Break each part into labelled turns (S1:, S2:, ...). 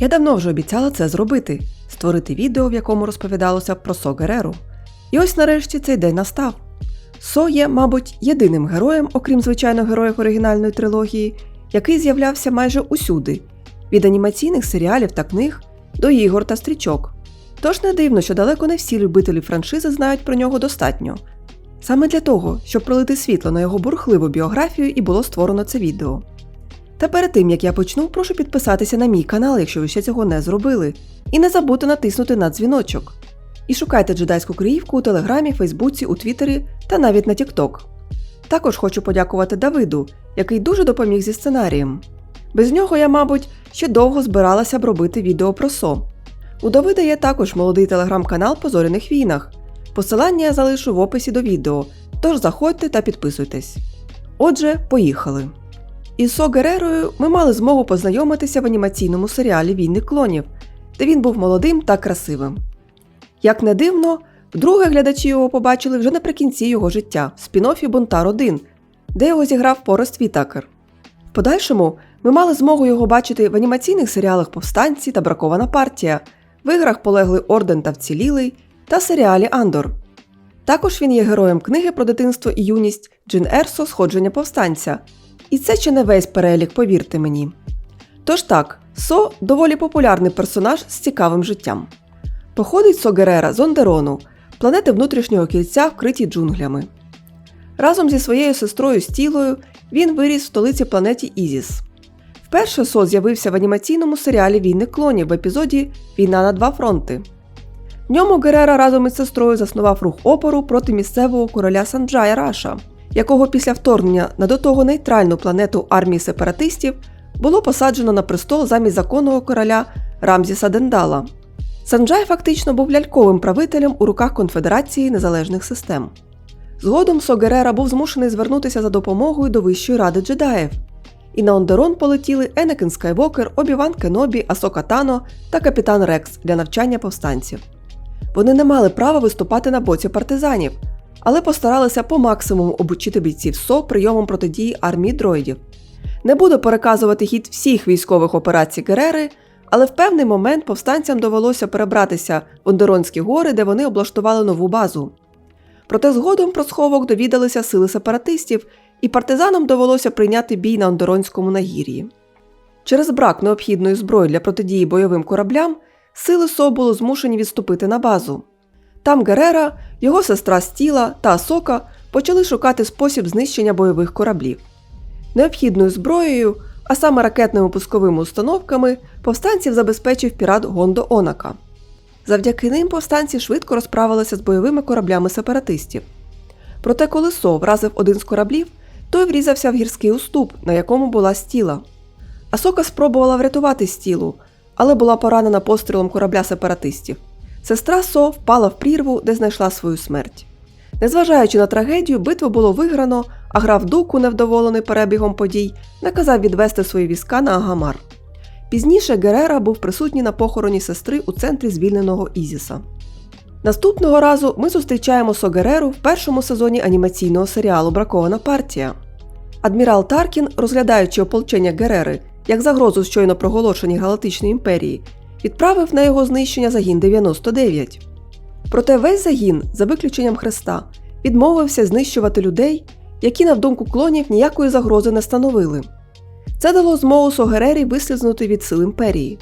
S1: Я давно вже обіцяла це зробити створити відео, в якому розповідалося про Со Гереру. І ось нарешті цей день настав. Со є, мабуть, єдиним героєм, окрім звичайно героїв оригінальної трилогії, який з'являвся майже усюди від анімаційних серіалів та книг до ігор та стрічок. Тож не дивно, що далеко не всі любителі франшизи знають про нього достатньо. Саме для того, щоб пролити світло на його бурхливу біографію, і було створено це відео. Та перед тим як я почну, прошу підписатися на мій канал, якщо ви ще цього не зробили, і не забудьте натиснути на дзвіночок. І шукайте джедайську криївку у Телеграмі, Фейсбуці, у Твіттері та навіть на Тікток. Також хочу подякувати Давиду, який дуже допоміг зі сценарієм. Без нього я, мабуть, ще довго збиралася б робити відео про СО. У Давида є також молодий телеграм-канал по зоряних війнах. Посилання я залишу в описі до відео, тож заходьте та підписуйтесь. Отже, поїхали. Із Со Герерою ми мали змогу познайомитися в анімаційному серіалі Війни клонів, де він був молодим та красивим. Як не дивно, вдруге глядачі його побачили вже наприкінці його життя в спін-оффі Бунтар 1, де його зіграв Порест Вітакер. В подальшому ми мали змогу його бачити в анімаційних серіалах Повстанці та Бракована партія, в іграх Полеглий Орден та Вцілілий та серіалі Андор. Також він є героєм книги про дитинство і юність Джин Ерсо Сходження повстанця. І це ще не весь перелік, повірте мені. Тож так, Со доволі популярний персонаж з цікавим життям. Походить Со Герера з Ондерону, планети внутрішнього кільця, вкриті джунглями. Разом зі своєю сестрою Стілою він виріс в столиці планеті Ізіс. Вперше Со з'явився в анімаційному серіалі Війни клонів в епізоді Війна на два фронти. В ньому Герера разом із сестрою заснував рух опору проти місцевого короля Санджая Раша, якого після вторгнення на до того нейтральну планету армії сепаратистів було посаджено на престол замість законного короля Рамзіса Дендала. Санджай фактично був ляльковим правителем у руках Конфедерації незалежних систем. Згодом Согерера був змушений звернутися за допомогою до Вищої ради джедаїв. І на Ондерон полетіли Енекін Скайвокер, Обіван Кенобі, Асока Тано та капітан Рекс для навчання повстанців. Вони не мали права виступати на боці партизанів, але постаралися по максимуму обучити бійців СО прийомом протидії армії дроїдів. Не буду переказувати хід всіх військових операцій Герери, але в певний момент повстанцям довелося перебратися в Ондеронські гори, де вони облаштували нову базу. Проте згодом про сховок довідалися сили сепаратистів, і партизанам довелося прийняти бій на Ондеронському нагір'ї. Через брак необхідної зброї для протидії бойовим кораблям сили СО були змушені відступити на базу. Там Герера, його сестра Стіла та Асока почали шукати спосіб знищення бойових кораблів. Необхідною зброєю, а саме ракетними пусковими установками, повстанців забезпечив пірат Гондо Онака. Завдяки ним повстанці швидко розправилися з бойовими кораблями сепаратистів. Проте, коли Со вразив один з кораблів, той врізався в гірський уступ, на якому була стіла. Асока спробувала врятувати стілу, але була поранена пострілом корабля сепаратистів. Сестра Со впала в прірву, де знайшла свою смерть. Незважаючи на трагедію, битву було виграно, а граф Дуку, невдоволений перебігом подій, наказав відвести свої війська на Агамар. Пізніше Герера був присутній на похороні сестри у центрі звільненого Ізіса. Наступного разу ми зустрічаємо Согереру в першому сезоні анімаційного серіалу Бракована партія. Адмірал Таркін, розглядаючи ополчення Герери як загрозу щойно проголошеній Галактичної імперії, відправив на його знищення загін 99. Проте весь загін, за виключенням Хреста, відмовився знищувати людей, які, на думку клонів, ніякої загрози не становили. Це дало змогу Согерері вислизнути від сил імперії.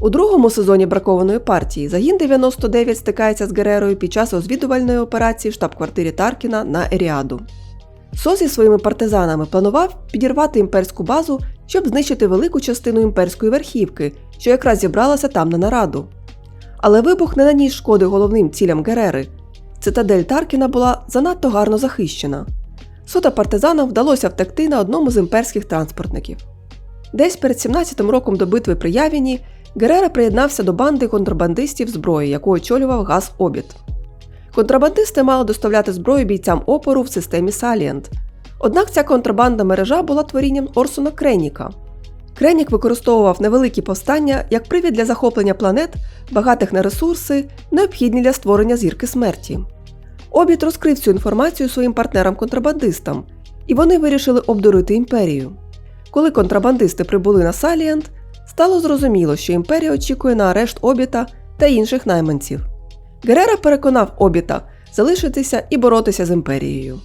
S1: У другому сезоні бракованої партії загін 99 стикається з Герерою під час розвідувальної операції в штаб-квартирі Таркіна на Еріаду. Со зі своїми партизанами планував підірвати імперську базу, щоб знищити велику частину імперської верхівки, що якраз зібралася там на нараду. Але вибух не наніс шкоди головним цілям Герери. Цитадель Таркіна була занадто гарно захищена. Сота партизанам вдалося втекти на одному з імперських транспортників. Десь перед 17-м роком до битви при Явіні Герера приєднався до банди контрабандистів зброї, яку очолював Газ Обіт. Контрабандисти мали доставляти зброю бійцям опору в системі Салієнт. Однак ця контрабандна мережа була творінням Орсона Креніка. Кренік використовував невеликі повстання як привід для захоплення планет, багатих на ресурси, необхідні для створення зірки смерті. Обід розкрив цю інформацію своїм партнерам-контрабандистам, і вони вирішили обдурити імперію. Коли контрабандисти прибули на Салієнт, стало зрозуміло, що імперія очікує на арешт Обіта та інших найманців. Герера переконав Обіта залишитися і боротися з імперією.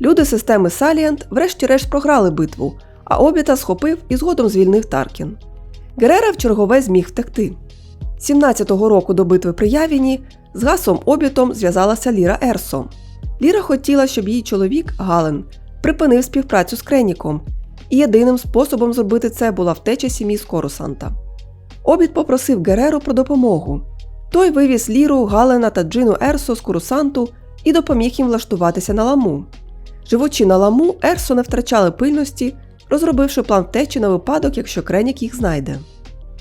S1: Люди системи Саліант врешті-решт програли битву, а Обіта схопив і згодом звільнив Таркін. Герера в чергове зміг втекти. 17-го року до битви при Явіні з Гасом Обітом зв'язалася Ліра Ерсо. Ліра хотіла, щоб її чоловік Гален припинив співпрацю з Креніком, і єдиним способом зробити це була втеча сім'ї з Корусанта. Обід попросив Гереру про допомогу. Той вивіз Ліру, Галена та Джину Ерсо з Корусанту і допоміг їм влаштуватися на ламу. Живучи на ламу, Ерсо не втрачали пильності, розробивши план втечі на випадок, якщо Кренік їх знайде.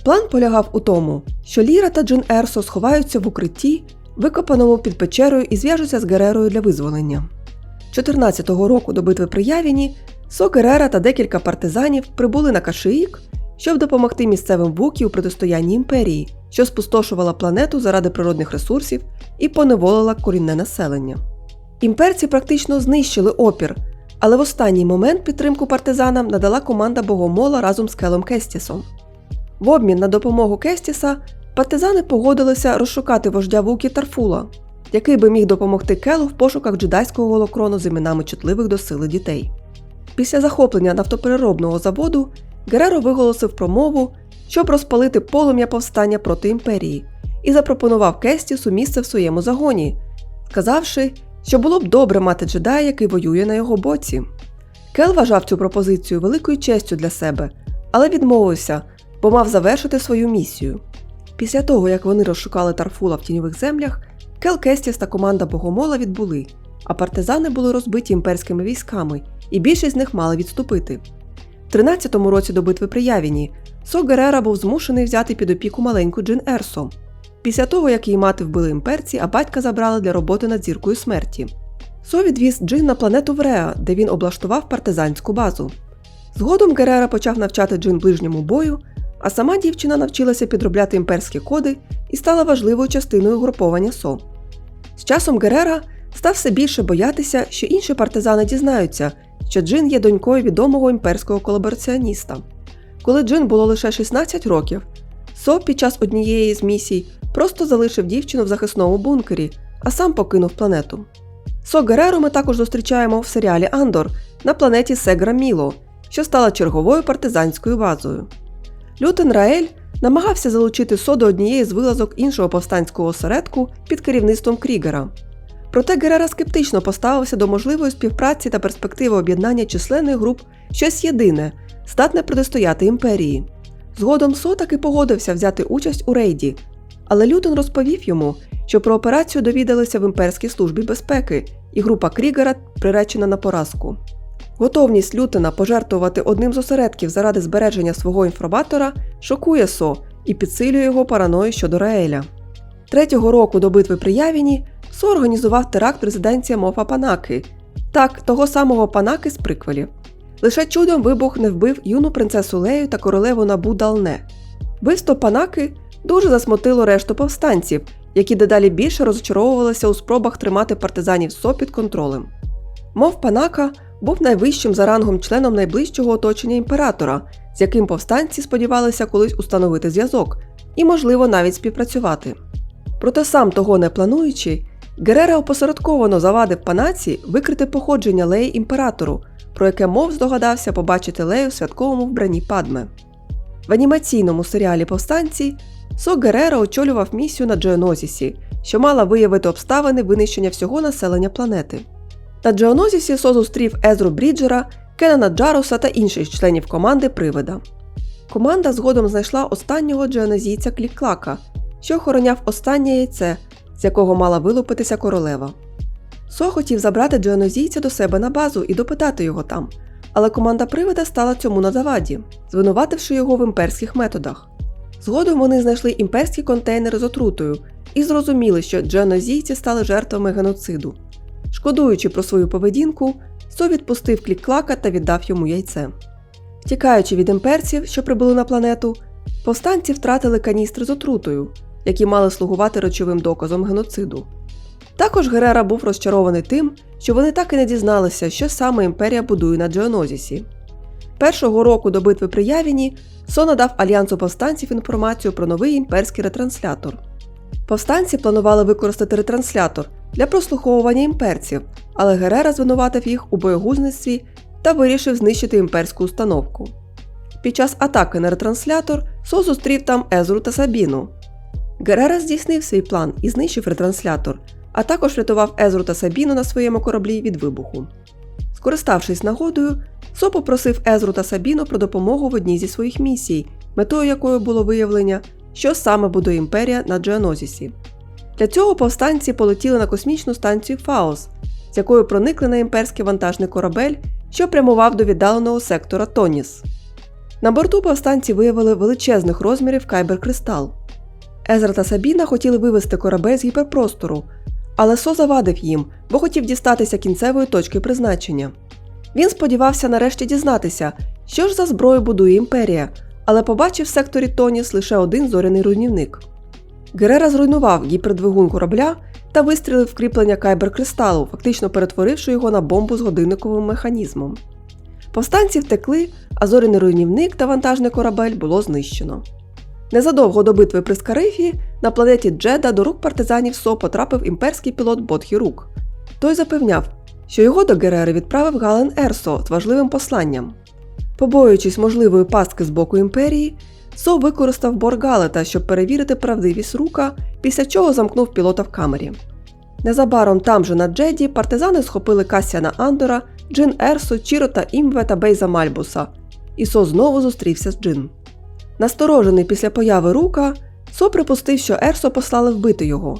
S1: План полягав у тому, що Ліра та Джин Ерсо сховаються в укритті, викопаному під печерою і зв'яжуться з Герерою для визволення. 14-го року до битви при Явіні Со Герера та декілька партизанів прибули на Кашиїк, щоб допомогти місцевим вукі у протистоянні імперії, що спустошувала планету заради природних ресурсів і поневолила корінне населення. Імперці практично знищили опір, але в останній момент підтримку партизанам надала команда Богомола разом з Келом Кестісом. В обмін на допомогу Кестіса партизани погодилися розшукати вождя Вукі Тарфула, який би міг допомогти Келу в пошуках джедайського голокрону з іменами чутливих до сили дітей. Після захоплення нафтопереробного заводу Гереро виголосив промову, щоб розпалити полум'я повстання проти імперії, і запропонував Кестісу місце в своєму загоні, сказавши, що було б добре мати джедая, який воює на його боці. Кел вважав цю пропозицію великою честю для себе, але відмовився, бо мав завершити свою місію. Після того, як вони розшукали Тарфула в тіньових землях, Кел Кестіс та команда Богомола відбули, а партизани були розбиті імперськими військами, і більшість з них мали відступити. В 13-му році до битви при Явіні Со Герера був змушений взяти під опіку маленьку Джин Ерсо. Після того, як її мати вбили імперці, а батька забрали для роботи над зіркою смерті. Со відвіз Джин на планету Вреа, де він облаштував партизанську базу. Згодом Герера почав навчати Джин ближньому бою, а сама дівчина навчилася підробляти імперські коди і стала важливою частиною груповання СО. З часом Герера став все більше боятися, що інші партизани дізнаються, що Джин є донькою відомого імперського колабораціоніста. Коли Джин було лише 16 років, Со під час однієї з місій просто залишив дівчину в захисному бункері, а сам покинув планету. Со Гереру ми також зустрічаємо в серіалі Андор на планеті Сегра Міло, що стала черговою партизанською базою. Лютен Раель намагався залучити Со до однієї з вилазок іншого повстанського осередку під керівництвом Крігера. Проте Герера скептично поставився до можливої співпраці та перспективи об'єднання численних груп щось єдине, здатне протистояти імперії. Згодом Со таки погодився взяти участь у рейді, але Лютон розповів йому, що про операцію довідалися в імперській службі безпеки, і група Крігера приречена на поразку. Готовність Лютена пожертвувати одним з осередків заради збереження свого інформатора шокує Со і підсилює його параною щодо Раеля. Третього року до битви при Явіні Со організував теракт резиденція Мофа Панаки, так, того самого Панаки з приквелів. Лише чудом вибух не вбив юну принцесу Лею та королеву Набу Далне. Вбивство Панаки дуже засмутило решту повстанців, які дедалі більше розчаровувалися у спробах тримати партизанів СО під контролем. Мов Панака був найвищим за рангом членом найближчого оточення імператора, з яким повстанці сподівалися колись установити зв'язок і, можливо, навіть співпрацювати. Проте сам того не плануючи, Герера опосередковано завадив панаці викрити походження Леї імператору, про яке мов здогадався побачити Лею в святковому вбранні Падме. В анімаційному серіалі Повстанці Со Герера очолював місію на Джеонозісі, що мала виявити обставини винищення всього населення планети. На Джеонозісі Со зустрів Езру Бріджера, Кенана Джаруса та інших членів команди Привида. Команда згодом знайшла останнього джеонозійця Кліклака, що охороняв останнє яйце, з якого мала вилупитися королева. Со хотів забрати джеонозійця до себе на базу і допитати його там, але команда привида стала цьому на заваді, звинувативши його в імперських методах. Згодом вони знайшли імперські контейнери з отрутою і зрозуміли, що джеонозійці стали жертвами геноциду. Шкодуючи про свою поведінку, Со відпустив клік-клака та віддав йому яйце. Втікаючи від імперців, що прибули на планету, повстанці втратили каністри з отрутою, які мали слугувати речовим доказом геноциду. Також Герера був розчарований тим, що вони так і не дізналися, що саме імперія будує на Джеонозісі. Першого року до битви при Явіні Со надав альянсу повстанців інформацію про новий імперський ретранслятор. Повстанці планували використати ретранслятор для прослуховування імперців, але Герера звинуватив їх у боєгузництві та вирішив знищити імперську установку. Під час атаки на ретранслятор Со зустрів там Езру та Сабіну. Герера здійснив свій план і знищив ретранслятор, а також врятував Езру та Сабіну на своєму кораблі від вибуху. Скориставшись нагодою, Со попросив Езру та Сабіну про допомогу в одній зі своїх місій, метою якої було виявлення, що саме будує імперія на Джеонозісі. Для цього повстанці полетіли на космічну станцію Фаос, з якою проникли на імперський вантажний корабель, що прямував до віддаленого сектора Тоніс. На борту повстанці виявили величезних розмірів кайбер-кристал. Езра та Сабіна хотіли вивести корабель з гіперпростору, але Со завадив їм, бо хотів дістатися кінцевої точки призначення. Він сподівався нарешті дізнатися, що ж за зброю будує імперія, але побачив в секторі Тоніс лише один зоряний руйнівник. Герера зруйнував гіпердвигун корабля та вистрілив в кріплення кайбер-кристалу, фактично перетворивши його на бомбу з годинниковим механізмом. Повстанці втекли, а зоряний руйнівник та вантажний корабель було знищено. Незадовго до битви при Скарифі на планеті Джеда до рук партизанів СО потрапив імперський пілот Бодхірук. Той запевняв, що його до Герери відправив Гален Ерсо з важливим посланням. Побоюючись можливої пастки з боку імперії, Со використав борг Галета, щоб перевірити правдивість рука, після чого замкнув пілота в камері. Незабаром там же на Джеді партизани схопили Касіана Андора, Джин Ерсо, Чірота Імве та Бейза Мальбуса, і Со знову зустрівся з Джин. Насторожений після появи рука, Со припустив, що Ерсо послали вбити його.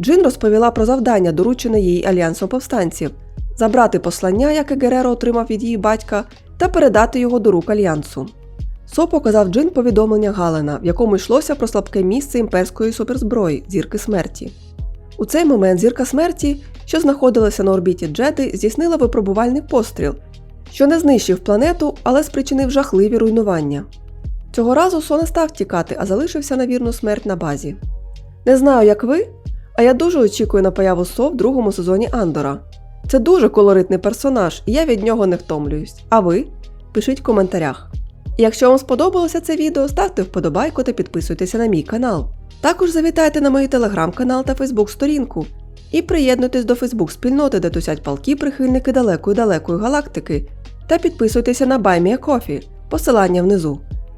S1: Джин розповіла про завдання, доручене їй альянсом повстанців забрати послання, яке Гереро отримав від її батька, та передати його до рук альянсу. Со показав Джин повідомлення Галена, в якому йшлося про слабке місце імперської суперзброї зірки смерті. У цей момент зірка смерті, що знаходилася на орбіті Джеди, здійснила випробувальний постріл, що не знищив планету, але спричинив жахливі руйнування. Цього разу Со не став тікати, а залишився на вірну смерть на базі. Не знаю, як ви, а я дуже очікую на появу Со в другому сезоні Андора. Це дуже колоритний персонаж, і я від нього не втомлююсь. А ви? Пишіть в коментарях. І якщо вам сподобалося це відео, ставте вподобайку та підписуйтеся на мій канал. Також завітайте на мій телеграм-канал та фейсбук-сторінку і приєднуйтесь до фейсбук-спільноти, де тусять палки прихильники далекої далекої галактики, та підписуйтеся на BuyMeACoffee, посилання внизу.